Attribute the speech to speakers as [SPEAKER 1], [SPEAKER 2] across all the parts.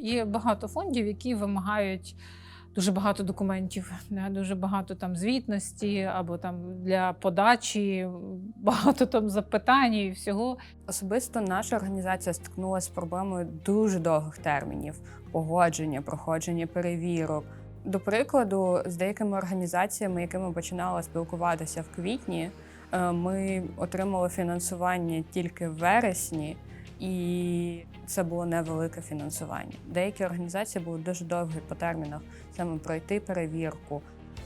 [SPEAKER 1] Є багато фондів, які вимагають дуже багато документів, да, дуже багато там звітності або там для подачі, багато там запитань і всього.
[SPEAKER 2] Особисто наша організація стикнулася з проблемою дуже довгих термінів погодження, проходження перевірок. До прикладу, з деякими організаціями, якими починала спілкуватися в квітні, е, ми отримали фінансування тільки в вересні, і це було невелике фінансування. Деякі організації були дуже довгі по термінах саме пройти перевірку,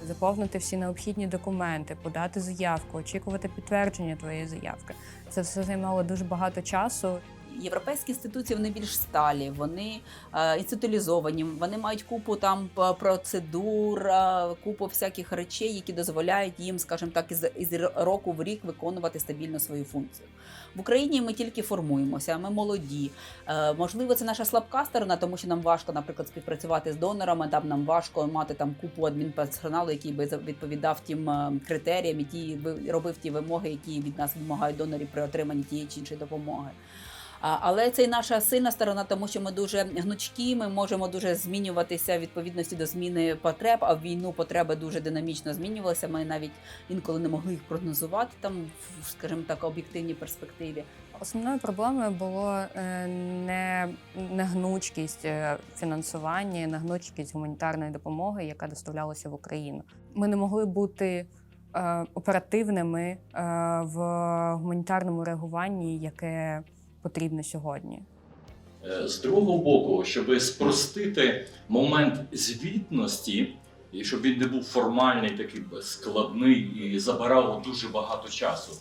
[SPEAKER 2] заповнити всі необхідні документи, подати заявку, очікувати підтвердження твоєї заявки. Це все займало дуже багато часу.
[SPEAKER 3] Європейські інституції вони більш сталі, вони е, інституалізовані, вони мають купу там процедур, е, купу всяких речей, які дозволяють їм, скажімо так, із, із року в рік виконувати стабільно свою функцію. В Україні ми тільки формуємося, ми молоді. Е, можливо, це наша слабка сторона, тому що нам важко, наприклад, співпрацювати з донорами. Там нам важко мати там купу адмінперсоналу, який би відповідав тим е, критеріям, які би робив ті вимоги, які від нас вимагають донорів при отриманні тієї чи іншої допомоги. Але це і наша сильна сторона, тому що ми дуже гнучкі, ми можемо дуже змінюватися в відповідності до зміни потреб. А в війну потреби дуже динамічно змінювалися. Ми навіть інколи не могли їх прогнозувати там, скажімо так, об'єктивній перспективі.
[SPEAKER 2] Основною проблемою було е, не, не гнучкість е, фінансування, не гнучкість гуманітарної допомоги, яка доставлялася в Україну. Ми не могли бути е, оперативними в гуманітарному реагуванні, яке потрібно сьогодні.
[SPEAKER 4] Е, З другого боку, щоб спростити момент звітності, і щоб він не був формальний, такий складний і забирав дуже багато часу,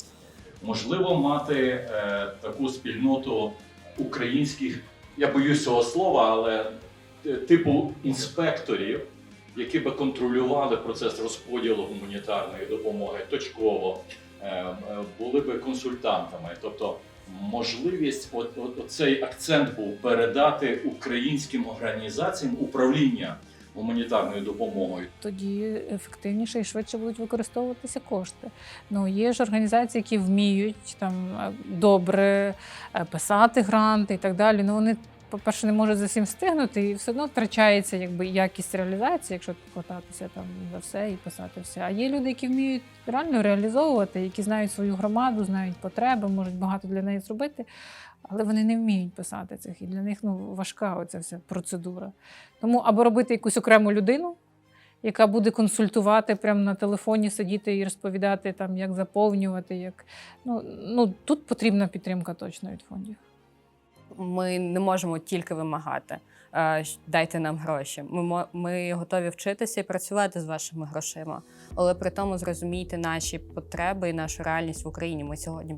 [SPEAKER 4] можливо мати е, таку спільноту українських, я боюсь цього слова, але е, типу інспекторів, які би контролювали процес розподілу гуманітарної допомоги точково, е, е, були би консультантами. Тобто можливість, от, от, от цей акцент був передати українським організаціям управління гуманітарною допомогою.
[SPEAKER 1] Тоді ефективніше і швидше будуть використовуватися кошти. Ну є ж організації, які вміють там е, добре е, писати гранти і так далі. Ну вони, по-перше, не можуть за всім встигнути, і все одно втрачається якби якість реалізації, якщо хвататися там за все і писати все. А є люди, які вміють реально реалізовувати, які знають свою громаду, знають потреби, можуть багато для неї зробити. Але вони не вміють писати цих, і для них ну важка оця вся процедура. Тому або робити якусь окрему людину, яка буде консультувати прямо на телефоні, сидіти і розповідати, там, як заповнювати. Як... Ну, ну, тут потрібна підтримка точно від фондів.
[SPEAKER 2] Ми не можемо тільки вимагати. е, Дайте нам гроші. Ми, ми готові вчитися і працювати з вашими грошима, але при тому зрозумійте наші потреби і нашу реальність в Україні. Ми сьогодні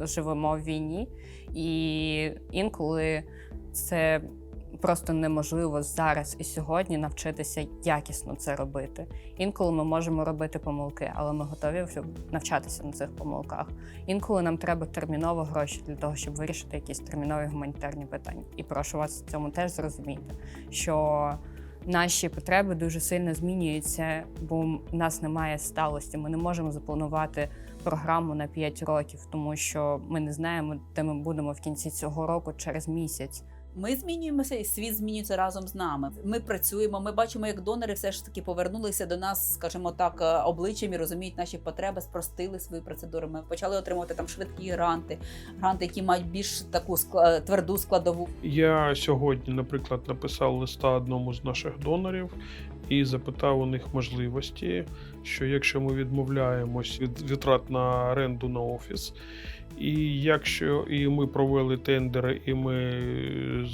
[SPEAKER 2] живемо в війні, і інколи це просто неможливо зараз і сьогодні навчитися якісно це робити. Інколи ми можемо робити помилки, але ми готові навчатися на цих помилках. Інколи нам треба терміново гроші для того, щоб вирішити якісь термінові гуманітарні питання. І прошу вас в цьому теж зрозуміти, що наші потреби дуже сильно змінюються, бо в нас немає сталості. Ми не можемо запланувати програму на 5 років, тому що ми не знаємо, де ми будемо в кінці цього року через місяць.
[SPEAKER 3] Ми змінюємося, і світ змінюється разом з нами. Ми працюємо. Ми бачимо, як донори все ж таки повернулися до нас, скажімо так, е, обличчям і розуміють наші потреби, спростили свої процедури. Ми почали отримувати там швидкі гранти, гранти, які мають більш таку скла- тверду складову.
[SPEAKER 5] Я сьогодні, наприклад, написав листа одному з наших донорів і запитав у них можливості, що якщо ми відмовляємось від витрат на оренду на офіс, і якщо і ми провели тендери, і ми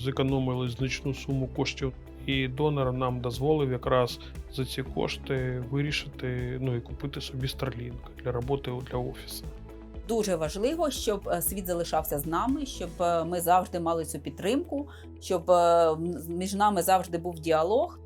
[SPEAKER 5] зекономили значну суму коштів, і донор нам дозволив якраз за ці кошти вирішити ну і купити собі Starlink для роботи для офісу.
[SPEAKER 3] Дуже важливо, щоб е, світ залишався з нами, щоб е, ми завжди мали цю підтримку, щоб е, між нами завжди був діалог.